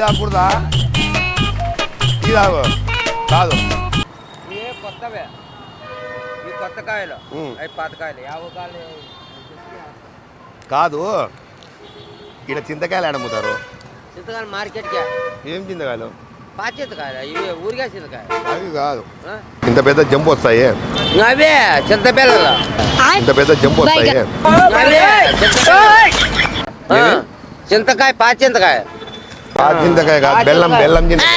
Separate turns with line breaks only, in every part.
తాగకూడదా tea తాగు కాదు.
ఇవే కొత్తవే. ఇవి కొత్త కాయలు. అవి పాత కాయలు. యాభై కాయలు
కాదు. ఇక్కడ చింతకాయలు అమ్ముతారు
చింతకాయలు మార్కెట్కే.
ఏం చింతకాయలు? అవి కాదు? ఇంత పెద్ద జంపు వస్తాయి? ఇంత పెద్ద జంపు వస్తాయి?
అవే చింతకాయ
ఏది?
చింతకాయ
కాదు బెల్లం బెల్లం చింతకాయ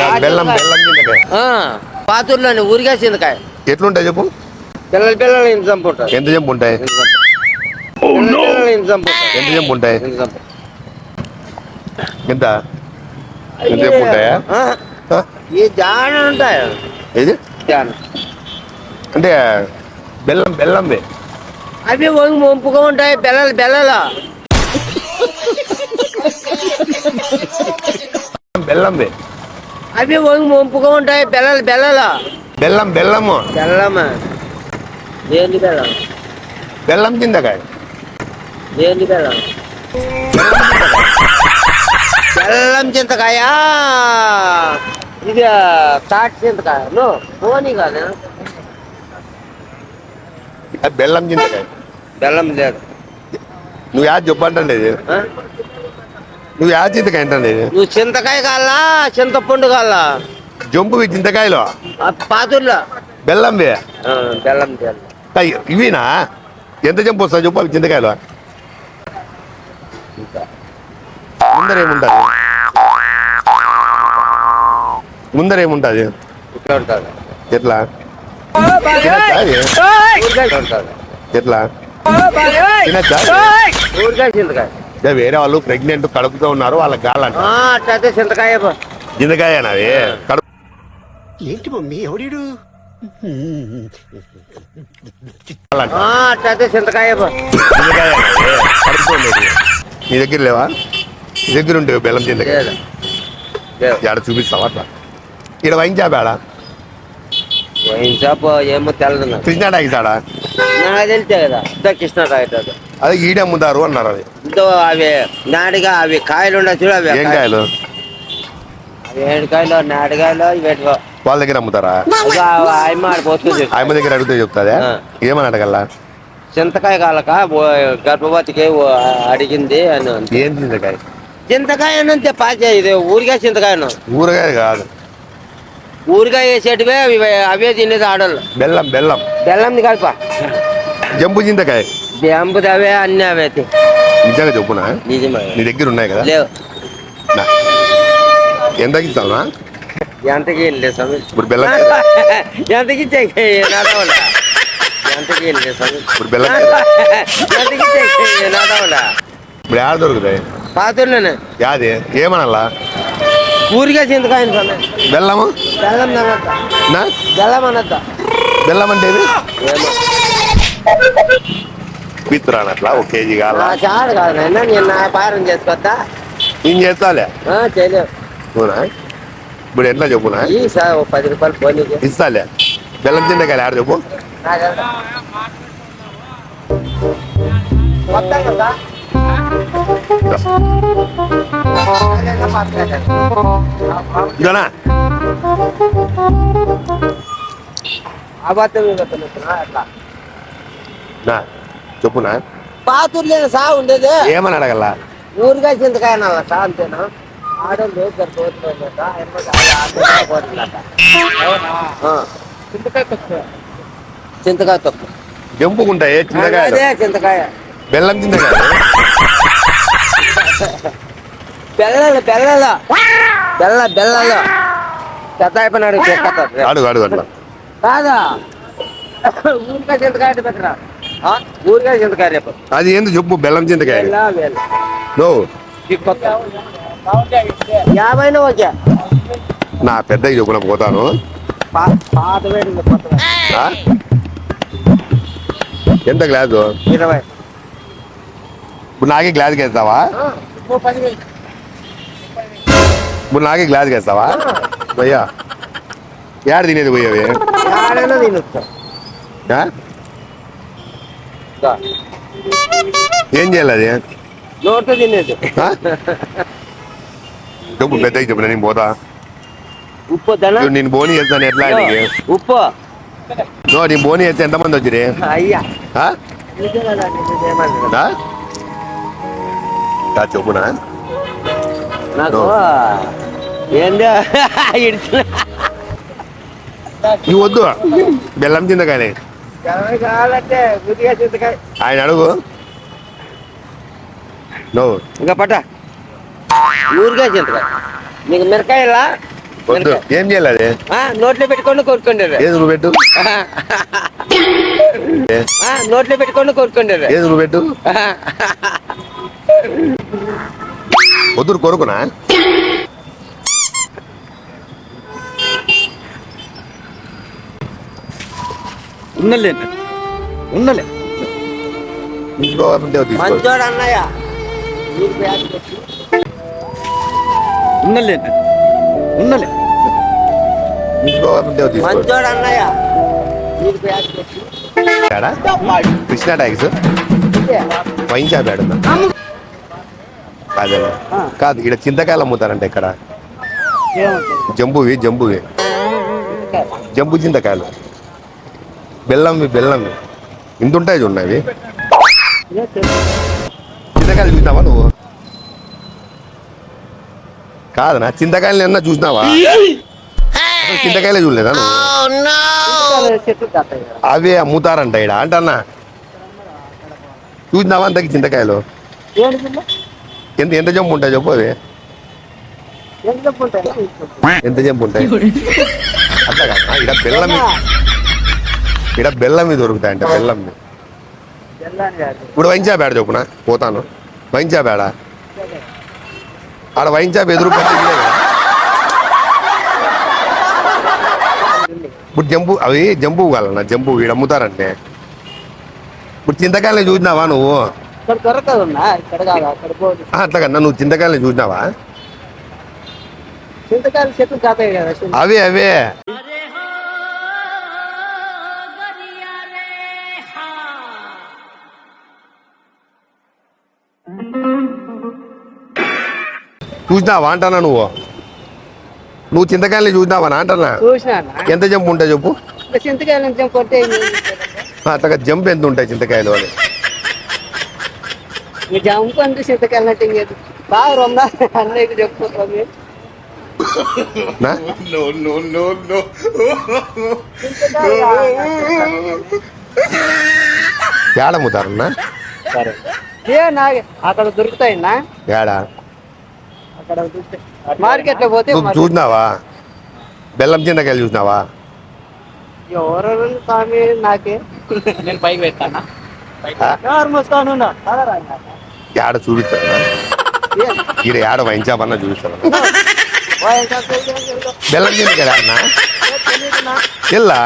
కాదు బెల్లం బెల్లం చింతకాయ
ఆ, పాతూరులోని ఊరిగా చింతకాయ
ఎట్లుంటాయి చెప్పు?
పిల్లల పిల్లలు
ఎంత జంపు ఉంటాయి?
పిల్లలు ఇంత చంపుంటారు
ఎంత జంపు ఉంటాయి. ఎంత? ఎంత జంపు ఉంటాయా?
ఈ జాన ఉంటాయి?
ఏది?
జాన.
అంటే బెల్లం బెల్లంవే.
అవి వంపుగా ఉంటాయి బెల్లలు బెల్లలు.
బెల్లంవే.
అవి వంపుగా ఉంటాయి. బెల్లలు బెల్లలు?
బెల్లం బెల్లము.
బెల్లమా? ఏంటి బెల్లం?
బెల్లం చింతకాయ
ఏంటి బెల్లం? బెల్లం చింతకాయ. ఇది తాటి చింతకాయ. నో పోనీ కాదు.
బెల్లం చింతకాయ.
బెల్లం లేదు.
నువ్వు యాद చెప్పంటే? నువ్వు యాద చింతకాయ అంటే
నువ్వు చింతకాయ కావాలా చింతపండు కావాలా
జంపువి చింతకాయలు?
ఆ పాతుర్లో.
బెల్లంవే?
బెల్లం
ఇవినా? ఎంత జంపు చెప్పు అవి చింతకాయలు? ముందర ఏముంటుంది ముందర ఏముంటుంది
ఇట్లా ఉంటుంది.
ఎట్లా? ఎట్లా? తినచ్చా?
ఊరికాయ చింతకాయ.
వేరే వాళ్ళు ప్రెగ్నెంట్ కడుపుతో ఉన్నారు వాళ్ళకి కావాలంట
ఆ, అట్లయితే చింతకాయ.
చింతకాయ అది కడుపు
ఏంటి మమ్మీ
ఆ, అట్లయితే చింతకాయ పో.
చింతకాయ అది కడుపుతో ఉండేది నీ దగ్గర లేవా? నీ దగ్గర ఉంటే బెల్లం చింతకాయ. ఆడ చూపిస్తావా అట్లా? ఇక్కడ వైన్ షాప్ ఆడ?
వైన్ షాప్ ఏమో తెలదు నాకు
కృష్ణా టాకీస్ ఆడ?
నాకు తెలిసే కదా. ఇంత కృష్ణ తాగుతాడు
అదే ఈడే అమ్ముతారు అన్నారు అది.
ఇంతో అవి నాటిగా అవి కాయలు ఉండవు చూడు అవి.
ఏం కాయలు?
అవి ఏడుకాయలు నాటికాయలు
వాళ్ళ దగ్గర అమ్ముతారా?
ఆయమ్మ ఆడిపోతుంది
ఆయమ్మ దగ్గర అడిగితే చెప్తాదే. ఏమని అడగల్లా?
చింతకాయ కాలక గర్భవతికి అడిగింది అని.
ఏం చింతకాయ?
చింతకాయ అనంతే పాచే ఇది ఊరికాయ చింతకాయను
ఊరగాయ కాదు.
ఊరికాయ వేసేటివే అవి అవే తినేది ఆడోళ్ళు.
బెల్లం బెల్లం.
బెల్లంది కలప
జంపు చింతకాయ.
బెంపుది అవే అన్నీ అవే తి-
నిజంగా చెప్పునా? నీ దగ్గర ఉన్నాయి కదా. ఎంతకి ఇస్తావా
ఎంతకి స్వామి?
ఇప్పుడు బెల్లం
ఎంతకి ఎంతకి స్వామి?
ఇప్పుడు బెల్లం
ఎంతకి
ఇప్పుడు దొరుకుతాయి?
పాతుర్లోనే.
యాది? ఏమనల్లా
స్వామి.
బెల్లము?
బెల్లం బెల్లం అనద్ద
బెల్లం అంటే
ఏమో.
పిత్తురాను అట్లా ఒక కేజీ కావాలా?
చాడు కాదు నాయన నేను నా పారం చేసుకొద్దా
నేను చేస్తాలే?
చేయలేవు.
అవునా? ఇప్పుడు ఎట్లా చెప్పునా
ఈ సార్ ఓ పది రూపాయలు పోనీకి
ఇస్తాలే. బెల్లం చింతకాయలు ఆడ చెప్పు?
మొత్తం కదా?
ఇదనా?
అబద్ధం అట్లా
చెప్పునా?
పాతూరు లేదు సా ఉండేది.
ఏమని అడగల్లా?
ఊరికాయ చింతకాయ సా అంతేనా? ఆడోళ్ళు చింతకాయ తక్కువ చింతకాయ తక్కువ
జంపుకుంటాయి చింతకాయలు?
అదే చింతకాయ.
బెల్లం చింతకాయలు?
బెల్లలు బెల్లలు. బెల్ల బెల్లలు. పెద్ద అయిపోయినాడు
అడుగు అడుగు అట్లా
కాదా? ఊరికాయ చింతకాయ పెట్టరా? ఊరికాయ చింతకాయ రేపు.
అది ఏంది చెప్పు బెల్లం చింతకాయ. నో.
యాభైనా ఓకే.
నా పెద్దకి చెప్పున పోతాను? ఎంత గ్లాసు?
ఇరవై.
ఇప్పుడు నాకే గ్లాస్కి వేస్తావా. ఇప్పుడు నాకే గ్లాస్కి వేస్తావా భయ్యా ఏడ తినేది పోయేవి
యాడైనా తినొచ్చు
ఆ?
ఇంకా.
ఏం చేయాలి అది
నోట్లో తినేది
ఆ? చెప్పు పెద్ద చెప్పు నేను పోతా
ఉప్పు వద్దనా
ఇదిగో నేను బోని చేస్తాను ఎట్లా ఆయనకి
ఉప్పు
నో నేను బోని చేస్తే ఎంతమంది వచ్చిరే
అయ్యా
ఆ?
నిజమేనా? నిజమేమన్నా?
ఆ? తా చెప్పునా
నాకు ఏందో ఇడుతున్నా
ఇవి వద్దు బెల్లం చింతకాయలే
కావాలంటే చింతకాయ
ఆయన అడుగు.
ఇంకా పట్ట. ఊరిగా చింతకాయ నీకు మిరకాయలా
వద్దు. ఏం చేయాలి అది?
నోట్లో పెట్టుకొని
ఏది నువ్వు పెట్టు.
నోట్లో పెట్టుకొని కొనుక్కోండి
ఏది నువ్వు పెట్టు. వద్దు కొరుకునా?
ఉన్నలే ఉన్నలే.
ఇంట్లో
మంచోడు అన్నయ్య. ఉన్నలే ఉన్నలే.
ఇంట్లో
మంచోడు అన్నయ్య?
కృష్ణా ట్యాక్స్ వైన్ షాప్ ఆడుందా కాదే కాదు ఇక్కడ చింతకాయలు అమ్ముతారంట ఇక్కడ జంబువి జంబువి. జంబు చింతకాయలు. బెల్లంవి బెల్లంవి ఇంత ఉంటాయి చూడవి చింతకాయలు చూసినావా నువ్వు? కాదనా చింతకాయలు నిన్న చూసినావా? చింతకాయలే చూడలేదా. అవే అమ్ముతారంట ఇక్కడ అంటన్నా. చూసినావా అంతకి చింతకాయలు? ఎంత ఎంత జంపు ఉంటాయి చెప్పు అవి?
ఎంత
జంపు ఉంటాయి? అట్లా కాదు. ఇక్కడ బెల్లం ఇక్కడ బెల్లం దొరుకుతాయంట బెల్లం. ఇప్పుడు వైన్ షాప్ ఆడ చెప్పున? పోతాను. వైన్ షాప్ ఆడ ఆడ వైన్ షాప్ ఎదురు. ఇప్పుడు జంపు అవి జంపు కావాలన్నా జంపు ఇక్కడ అమ్ముతారంటే. ఇప్పుడు చింతకాయలు చూసినావా నువ్వు? అట్లా కన్నా నువ్వు చింతకాయలు చూసినావా అవే అవే. చూసినావా అంటన్నా నువ్వు? నువ్వు చింతకాయలు చూసినావా నా అంటన్నా
చూసినా అన్న.
ఎంత జంపు ఉంటాయి చెప్పు అట్లా జంప్ ఎంత ఉంటాయి చింతకాయలు అని?
జంపు అంటే చింతకాయలు బాగా రొందా అన్నయ్యకి చెప్పుకోవాలి
నా? ఏడ అమ్ముతారన్నా?
సరే. ఏ నా అక్కడ దొరుకుతాయినా?
ఏడా
అక్కడ దొరుకుతాయి మార్కెట్లో పోతే
నువ్వు చూసినావా? బెల్లం చింతకాయలు చూసినావా?
ఎవరు స్వామి నాకే. నేను పైకి మోస్తాను
ఏడ చూపిస్తారా ఈడ ఏడ వైంచాపన్నా చూపిస్తారా బెల్లం చింతకాయలు అన్నా? తెల్లా